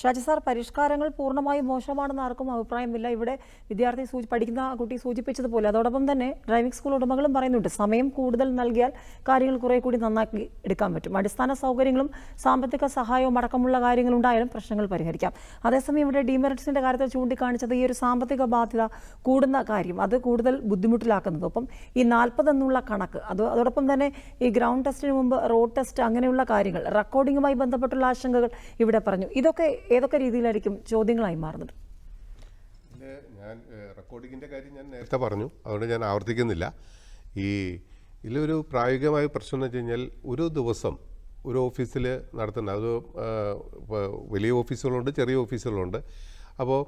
Shaji sir പരിഷ്കാരങ്ങൾ പൂർണമായും മോശമാണെന്ന് ആർക്കും അഭിപ്രായമില്ല. ഇവിടെ വിദ്യാർത്ഥി സൂചി പഠിക്കുന്ന കുട്ടി സൂചിപ്പിച്ചതുപോലെ. അതോടൊപ്പം തന്നെ ഡ്രൈവിംഗ് സ്കൂൾ ഉടമകളും പറയുന്നുണ്ട് സമയം കൂടുതൽ നൽകിയാൽ കാര്യങ്ങൾ കുറെ കൂടി നന്നാക്കി എടുക്കാൻ പറ്റും. അടിസ്ഥാന സൗകര്യങ്ങളും സാമ്പത്തിക സഹായവും അടക്കമുള്ള കാര്യങ്ങളുണ്ടായാലും പ്രശ്നങ്ങൾ പരിഹരിക്കാം. അതേസമയം ഇവിടെ ഡിമെറിറ്റ്സിന്റെ കാര്യത്തിൽ ചൂണ്ടിക്കാണിച്ചത് ഈ ഒരു സാമ്പത്തിക ബാധ്യത കൂടുന്ന കാര്യം അത് കൂടുതൽ ബുദ്ധിമുട്ടിലാക്കുന്നത്. ഒപ്പം ഈ നാൽപ്പത് എന്നുള്ള കണക്ക് അത് അതോടൊപ്പം തന്നെ ഈ ഗ്രൗണ്ട് ടെസ്റ്റിന് മുമ്പ് റോഡ് ടെസ്റ്റ് അങ്ങനെയുള്ള കാര്യങ്ങൾ റെക്കോർഡിങ്ങുമായി ബന്ധപ്പെട്ടുള്ള ആശങ്കകൾ ഇവിടെ പറഞ്ഞു. ഇതൊക്കെ ഏതൊക്കെ രീതിയിലായിരിക്കും ചോദ്യങ്ങളായി മാറുന്നത്? ഞാൻ റെക്കോർഡിങ്ങിന്റെ കാര്യം ഞാൻ നേരത്തെ പറഞ്ഞു. അതുകൊണ്ട് ഞാൻ ആവർത്തിക്കുന്നില്ല. ഈ ഇതിലൊരു പ്രായോഗികമായ പ്രശ്നം എന്ന് വെച്ച് കഴിഞ്ഞാൽ ഒരു ദിവസം ഒരു ഓഫീസിൽ നടത്തുന്ന അത് വലിയ ഓഫീസുകളുണ്ട് ചെറിയ ഓഫീസുകളുണ്ട്. അപ്പോൾ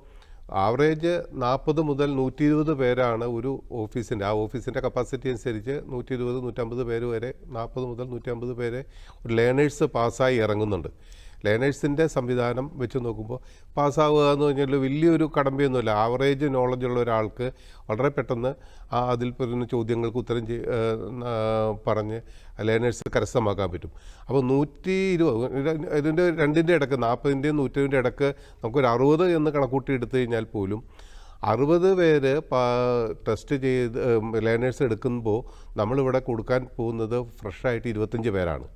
ആവറേജ് നാൽപ്പത് മുതൽ നൂറ്റി ഇരുപത് പേരാണ് ഒരു ഓഫീസിന്റെ ആ ഓഫീസിന്റെ കപ്പാസിറ്റി അനുസരിച്ച് നൂറ്റി ഇരുപത് നൂറ്റമ്പത് പേര് വരെ നാൽപ്പത് മുതൽ നൂറ്റമ്പത് പേരെ ലേണേഴ്സ് പാസ്സായി ഇറങ്ങുന്നുണ്ട്. ലേണേഴ്സിന്റെ സംവിധാനം വെച്ച് നോക്കുമ്പോൾ പാസ്സാവുക എന്ന് പറഞ്ഞാൽ വലിയൊരു കടമ്പയൊന്നുമില്ല. ആവറേജ് ഉള്ള ഒരാൾക്ക് വളരെ പെട്ടെന്ന് ആ അതിൽ പറയുന്ന ചോദ്യങ്ങൾക്ക് ഉത്തരം പറഞ്ഞ് ലേണേഴ്സ് കരസ്ഥമാക്കാൻ പറ്റും. അപ്പോൾ നൂറ്റി ഇരുപത് ഇതിന്റെ രണ്ടിന്റെ ഇടയ്ക്ക് നാൽപ്പതിന്റെയും നൂറ്റിന്റെ ഇടയ്ക്ക് നമുക്കൊരു അറുപത് എന്ന് കണക്കൂട്ടി എടുത്തു കഴിഞ്ഞാൽ പോലും അറുപത് പേര് ടെസ്റ്റ് ചെയ്ത് ലേണേഴ്സ് എടുക്കുമ്പോൾ നമ്മളിവിടെ കൊടുക്കാൻ പോകുന്നത് ഫ്രഷായിട്ട് ഇരുപത്തഞ്ച് പേരാണ്.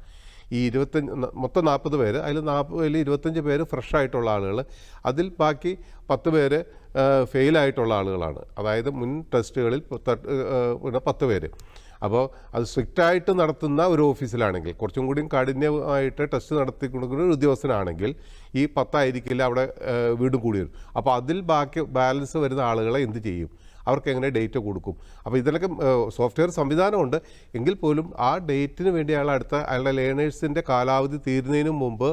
ഈ ഇരുപത്തഞ്ച് മൊത്തം നാൽപ്പത് പേര് അതിൽ നാൽപ്പതിൽ ഇരുപത്തഞ്ച് പേര് ഫ്രഷ് ആയിട്ടുള്ള ആളുകൾ അതിൽ ബാക്കി പത്ത് പേര് ഫെയിലായിട്ടുള്ള ആളുകളാണ്. അതായത് മുൻ ടെസ്റ്റുകളിൽ പത്ത് പേര്. അപ്പോൾ അത് സ്ട്രിക്റ്റായിട്ട് നടത്തുന്ന ഒരു ഓഫീസിലാണെങ്കിൽ കുറച്ചും കൂടിയും കാഠിന്യമായിട്ട് ടെസ്റ്റ് നടത്തി കൊടുക്കുന്ന ഒരു ഉദ്യോഗസ്ഥനാണെങ്കിൽ ഈ പത്തായിരിക്കില്ല അവിടെ വീടും കൂടി വരും. അപ്പോൾ അതിൽ ബാക്കി ബാലൻസ് വരുന്ന ആളുകളെ എന്ത് ചെയ്യും? അവർക്ക് എങ്ങനെ ഡേറ്റ് കൊടുക്കും. അപ്പോൾ ഇതിലൊക്കെ സോഫ്റ്റ്വെയർ സംവിധാനമുണ്ട്. എങ്കിൽ പോലും ആ ഡേറ്റിന് വേണ്ടി അയാൾ അടുത്ത അയാളുടെ ലേണേഴ്സിന്റെ കാലാവധി തീരുന്നതിന് മുമ്പ്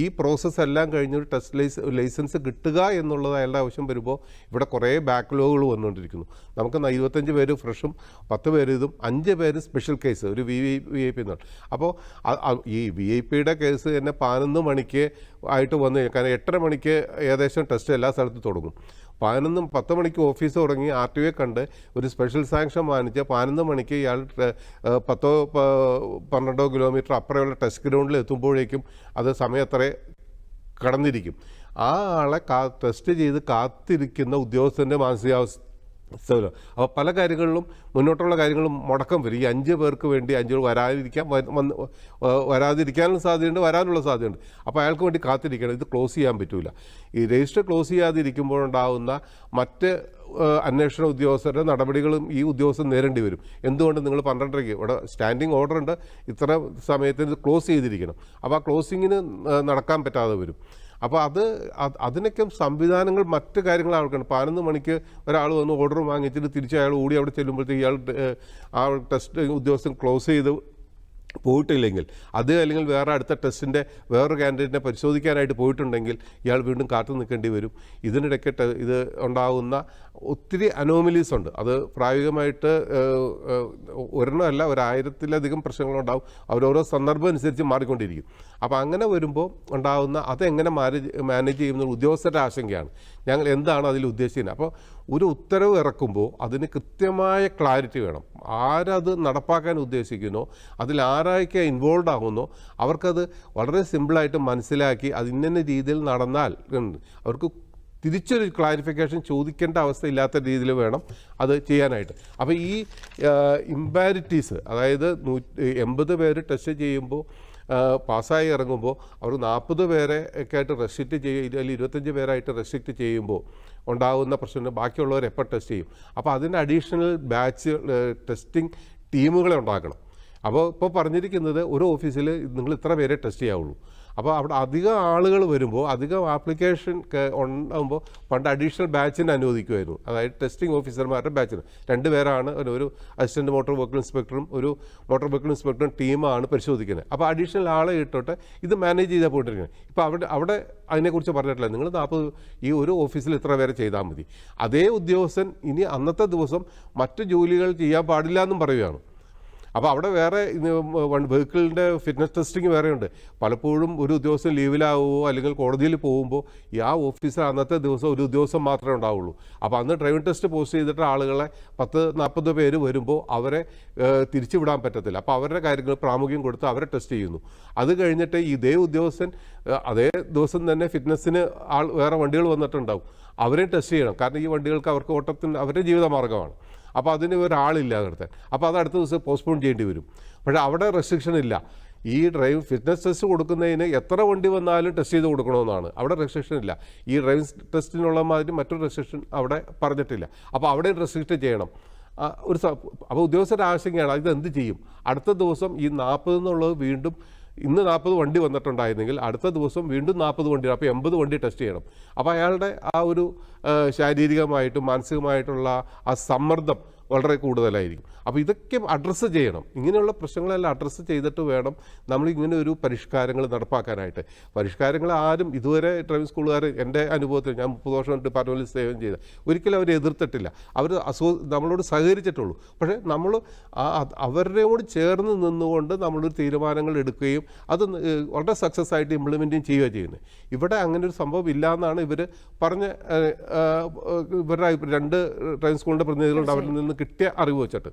ഈ പ്രോസസ്സ് എല്ലാം കഴിഞ്ഞൊരു ടെസ്റ്റ് ലൈസ് ലൈസൻസ് കിട്ടുക എന്നുള്ളത് അയാളുടെ ആവശ്യം വരുമ്പോൾ ഇവിടെ കുറേ ബാക്ക്ലോഗുകൾ വന്നുകൊണ്ടിരിക്കുന്നു. നമുക്ക് ഇരുപത്തഞ്ച് പേര് ഫ്രഷും പത്ത് പേര് ഇതും അഞ്ച് പേര് സ്പെഷ്യൽ കേസ് ഒരു V V V I P എന്നാണ്. അപ്പോൾ ഈ വി ഐ പിയുടെ കേസ് തന്നെ പതിനൊന്ന് മണിക്ക് ആയിട്ട് വന്നു കഴിഞ്ഞാൽ കാരണം എട്ടര മണിക്ക് ഏകദേശം ടെസ്റ്റ് എല്ലാ സ്ഥലത്തും തുടങ്ങും. പതിനൊന്നും പത്ത് മണിക്ക് ഓഫീസ് തുടങ്ങി ആർ ടി ഒയെ കണ്ട് ഒരു സ്പെഷ്യൽ സാങ്ഷൻ വാങ്ങിച്ച് പതിനൊന്ന് മണിക്ക് ഇയാൾ പത്തോ പന്ത്രണ്ടോ കിലോമീറ്റർ അപ്പുറമുള്ള ടെസ്റ്റ് ഗ്രൗണ്ടിൽ എത്തുമ്പോഴേക്കും അത് സമയം അത്ര കടന്നിരിക്കും. ആ ആളെ കാ ടെസ്റ്റ് ചെയ്ത് കാത്തിരിക്കുന്ന ഉദ്യോഗസ്ഥന്റെ മാനസികാവസ്ഥ സ്ഥലം അപ്പോൾ പല കാര്യങ്ങളിലും മുന്നോട്ടുള്ള കാര്യങ്ങളും മുടക്കം വരും. ഈ അഞ്ച് പേർക്ക് വേണ്ടി അഞ്ച് വരാതിരിക്കാൻ വന്ന് വരാതിരിക്കാനുള്ള സാധ്യതയുണ്ട് വരാനുള്ള സാധ്യതയുണ്ട്. അപ്പോൾ അയാൾക്ക് വേണ്ടി കാത്തിരിക്കണം. ഇത് ക്ലോസ് ചെയ്യാൻ പറ്റില്ല ഈ രജിസ്റ്റർ ക്ലോസ് ചെയ്യാതിരിക്കുമ്പോഴുണ്ടാകുന്ന മറ്റ് അന്വേഷണ ഉദ്യോഗസ്ഥരുടെ നടപടികളും ഈ ഉദ്യോഗസ്ഥൻ നേരിടേണ്ടി വരും. എന്തുകൊണ്ട് നിങ്ങൾ പന്ത്രണ്ടരയ്ക്ക്? ഇവിടെ സ്റ്റാൻഡിങ് ഓർഡർ ഉണ്ട്. ഇത്ര സമയത്തിന് ക്ലോസ് ചെയ്തിരിക്കണം. അപ്പോൾ ആ ക്ലോസിങ്ങിന് നടക്കാൻ പറ്റാതെ വരും. അപ്പോൾ അത് അത് അതിനൊക്കെ സംവിധാനങ്ങൾ മറ്റു കാര്യങ്ങൾ ആൾക്കാണ് പതിനൊന്ന് മണിക്ക് ഒരാൾ വന്ന് ഓർഡർ വാങ്ങിച്ചിട്ട് തിരിച്ച് അയാൾ ഓടി അവിടെ ചെല്ലുമ്പോഴത്തേക്ക് ഇയാൾ ആ ടെസ്റ്റ് ഉദ്യോഗസ്ഥൻ ക്ലോസ് ചെയ്ത് പോയിട്ടില്ലെങ്കിൽ അത് അല്ലെങ്കിൽ വേറെ അടുത്ത ടെസ്റ്റിന്റെ വേറൊരു കാൻഡിഡേറ്റിനെ പരിശോധിക്കാനായിട്ട് പോയിട്ടുണ്ടെങ്കിൽ ഇയാൾ വീണ്ടും കാത്തു നിൽക്കേണ്ടി വരും. ഇതിനിടയ്ക്ക് ഇത് ഉണ്ടാകുന്ന ഒത്തിരി അനോമലീസ് ഉണ്ട്. അത് പ്രായോഗികമായിട്ട് ഒരെണ്ണമല്ല ഒരായിരത്തിലധികം പ്രശ്നങ്ങളുണ്ടാവും. അവരോരോ സന്ദർഭം അനുസരിച്ച് മാറിക്കൊണ്ടിരിക്കും. അപ്പോൾ അങ്ങനെ വരുമ്പോൾ ഉണ്ടാകുന്ന അതെങ്ങനെ മാനേജ് മാനേജ് ചെയ്യുന്ന ഉദ്യോഗസ്ഥരുടെ ആശങ്കയാണ്. ഞങ്ങൾ എന്താണ് അതിൽ ഉദ്ദേശിക്കുന്നത്? അപ്പോൾ ഒരു ഉത്തരവ് ഇറക്കുമ്പോൾ അതിന് കൃത്യമായ ക്ലാരിറ്റി വേണം. ആരത് നടപ്പാക്കാൻ ഉദ്ദേശിക്കുന്നോ അതിൽ ആരൊക്കെ ഇൻവോൾവ് ആകുന്നോ അവർക്കത് വളരെ സിമ്പിളായിട്ട് മനസ്സിലാക്കി അത് ഇന്ന രീതിയിൽ നടന്നാൽ അവർക്ക് തിരിച്ചൊരു ക്ലാരിഫിക്കേഷൻ ചോദിക്കേണ്ട അവസ്ഥ ഇല്ലാത്ത രീതിയിൽ വേണം അത് ചെയ്യാനായിട്ട്. അപ്പോൾ ഈ ഇമ്പാരിറ്റീസ് അതായത് നൂ എൺപത് പേര് ടെസ്റ്റ് ചെയ്യുമ്പോൾ പാസ്സായി ഇറങ്ങുമ്പോൾ അവർ നാൽപ്പത് പേരെ ഒക്കെ ആയിട്ട് റെസ്ട്രിക്റ്റ് ചെയ്യും അല്ലെങ്കിൽ ഇരുപത്തഞ്ച് പേരായിട്ട് റെസ്ട്രിക്റ്റ് ചെയ്യുമ്പോൾ ഉണ്ടാകുന്ന പ്രശ്നം ബാക്കിയുള്ളവർ എപ്പോൾ ടെസ്റ്റ് ചെയ്യും? അപ്പോൾ അതിന് അഡീഷണൽ ബാച്ച് ടെസ്റ്റിംഗ് ടീമുകളെ ഉണ്ടാക്കണം. അപ്പോൾ ഇപ്പോൾ പറഞ്ഞിരിക്കുന്നത് ഒരു ഓഫീസിൽ നിങ്ങൾ ഇത്ര പേരെ ടെസ്റ്റ് ചെയ്യാവുള്ളൂ. അപ്പോൾ അവിടെ അധികം ആളുകൾ വരുമ്പോൾ അധികം ആപ്ലിക്കേഷൻ ഉണ്ടാകുമ്പോൾ പണ്ട് അഡീഷണൽ ബാച്ചിന് അനുവദിക്കുമായിരുന്നു. അതായത് ടെസ്റ്റിംഗ് ഓഫീസർമാരുടെ ബാച്ചിന്. രണ്ട് പേരാണ് ഒരു- അസിസ്റ്റന്റ് മോട്ടോർ വെഹിക്കിൾ ഇൻസ്പെക്ടറും ഒരു മോട്ടോർ വെഹിക്കിൾ ഇൻസ്പെക്ടറും ടീമാണ് പരിശോധിക്കുന്നത്. അപ്പോൾ അഡീഷണൽ ആളെ ഇട്ടോട്ടെ ഇത് മാനേജ് ചെയ്താൽ പോയിട്ടിരിക്കുന്നത്. ഇപ്പോൾ അവിടെ അവിടെ അതിനെക്കുറിച്ച് പറഞ്ഞിട്ടില്ല. നിങ്ങൾ നാൽപ്പത് ഈ ഒരു ഓഫീസിൽ ഇത്ര പേരെ ചെയ്താൽ മതി. അതേ ഉദ്യോഗസ്ഥൻ ഇനി അന്നത്തെ ദിവസം മറ്റ് ജോലികൾ ചെയ്യാൻ പാടില്ല എന്നും പറയുകയാണ്. അപ്പോൾ അവിടെ വേറെ വെഹിക്കിളിന്റെ ഫിറ്റ്നസ് ടെസ്റ്റിംഗ് വേറെയുണ്ട്. പലപ്പോഴും ഒരു ഉദ്യോഗസ്ഥൻ ലീവിലാവുമോ അല്ലെങ്കിൽ കോടതിയിൽ പോകുമ്പോൾ ആ ഓഫീസർ അന്നത്തെ ദിവസം ഒരു ഉദ്യോഗസ്ഥൻ മാത്രമേ ഉണ്ടാവുള്ളൂ. അപ്പോൾ അന്ന് ഡ്രൈവിംഗ് ടെസ്റ്റ് പോസ്റ്റ് ചെയ്തിട്ട് ആളുകളെ പത്ത് നാൽപ്പത് പേര് വരുമ്പോൾ അവരെ തിരിച്ചു വിടാൻ പറ്റത്തില്ല. അപ്പോൾ അവരുടെ കാര്യങ്ങൾ പ്രാമുഖ്യം കൊടുത്ത് അവരെ ടെസ്റ്റ് ചെയ്യുന്നു. അത് കഴിഞ്ഞിട്ട് ഇതേ ഉദ്യോഗസ്ഥൻ അതേ ദിവസം തന്നെ ഫിറ്റ്നസ്സിന് ആൾ വേറെ വണ്ടികൾ വന്നിട്ടുണ്ടാവും. അവരെ ടെസ്റ്റ് ചെയ്യണം. കാരണം ഈ വണ്ടികൾക്ക് അവർക്ക് ഓട്ടത്തിന് അവരുടെ ജീവിതമാർഗമാണ് അപ്പോൾ അതിന് ഒരാളില്ല നിർത്താൻ. അപ്പോൾ അത് അടുത്ത ദിവസം പോസ്റ്റ്പോൺ ചെയ്യേണ്ടി വരും. പക്ഷേ അവിടെ റെസ്ട്രിക്ഷൻ ഇല്ല. ഈ ഡ്രൈവ് ഫിറ്റ്നസ് ടെസ്റ്റ് കൊടുക്കുന്നതിന് എത്ര വണ്ടി വന്നാലും ടെസ്റ്റ് ചെയ്ത് കൊടുക്കണമെന്നാണ്. അവിടെ റെസ്ട്രിക്ഷൻ ഇല്ല. ഈ ഡ്രൈവിംഗ് ടെസ്റ്റിനുള്ള മാതിരി മറ്റൊരു റെസ്ട്രിക്ഷൻ അവിടെ പറഞ്ഞിട്ടില്ല. അപ്പോൾ അവിടെ റെസ്ട്രിക്റ്റ് ചെയ്യണം. ഒരു അപ്പോൾ ഉദ്യോഗസ്ഥരുടെ ആശങ്കയാണ് ഇത് എന്ത് ചെയ്യും? അടുത്ത ദിവസം ഈ നാൽപ്പത് എന്നുള്ളത് വീണ്ടും ഇന്ന് നാൽപ്പത് വണ്ടി വന്നിട്ടുണ്ടായിരുന്നെങ്കിൽ അടുത്ത ദിവസം വീണ്ടും നാൽപ്പത് വണ്ടി അപ്പോൾ എൺപത് വണ്ടി ടെസ്റ്റ് ചെയ്യണം. അപ്പോൾ അയാളുടെ ആ ഒരു ശാരീരികമായിട്ടും മാനസികമായിട്ടുള്ള ആ സമ്മർദ്ദം വളരെ കൂടുതലായിരിക്കും. അപ്പോൾ ഇതൊക്കെ അഡ്രസ്സ് ചെയ്യണം. ഇങ്ങനെയുള്ള പ്രശ്നങ്ങളെല്ലാം അഡ്രസ്സ് ചെയ്തിട്ട് വേണം നമ്മൾ ഇങ്ങനെ ഒരു പരിഷ്കാരങ്ങൾ നടപ്പാക്കാനായിട്ട്. പരിഷ്കാരങ്ങൾ ആരും ഇതുവരെ ഡ്രൈവിംഗ് സ്കൂളുകാർ എന്റെ അനുഭവത്തിൽ ഞാൻ മുപ്പത് വർഷം ഡിപ്പാർട്ട്മെന്റിൽ സേവനം ചെയ്ത ഒരിക്കലും അവർ എതിർത്തിട്ടില്ല. അവർ അസോ നമ്മളോട് സഹകരിച്ചിട്ടുള്ളൂ. പക്ഷേ നമ്മൾ അവരുടെയോട് ചേർന്ന് നിന്നുകൊണ്ട് നമ്മളൊരു തീരുമാനങ്ങൾ എടുക്കുകയും അത് വളരെ സക്സസ് ആയിട്ട് ഇംപ്ലിമെന്റും ചെയ്യുക ചെയ്യുന്നത്. ഇവിടെ അങ്ങനെ ഒരു സംഭവം ഇല്ല എന്നാണ് ഇവർ പറഞ്ഞ ഇവരുടെ രണ്ട് ഡ്രൈവിംഗ് സ്കൂളിന്റെ പ്രതിനിധികളുണ്ട്. അവരിൽ നിന്ന് കിട്ടിയ അറിവ് വെച്ചിട്ട്.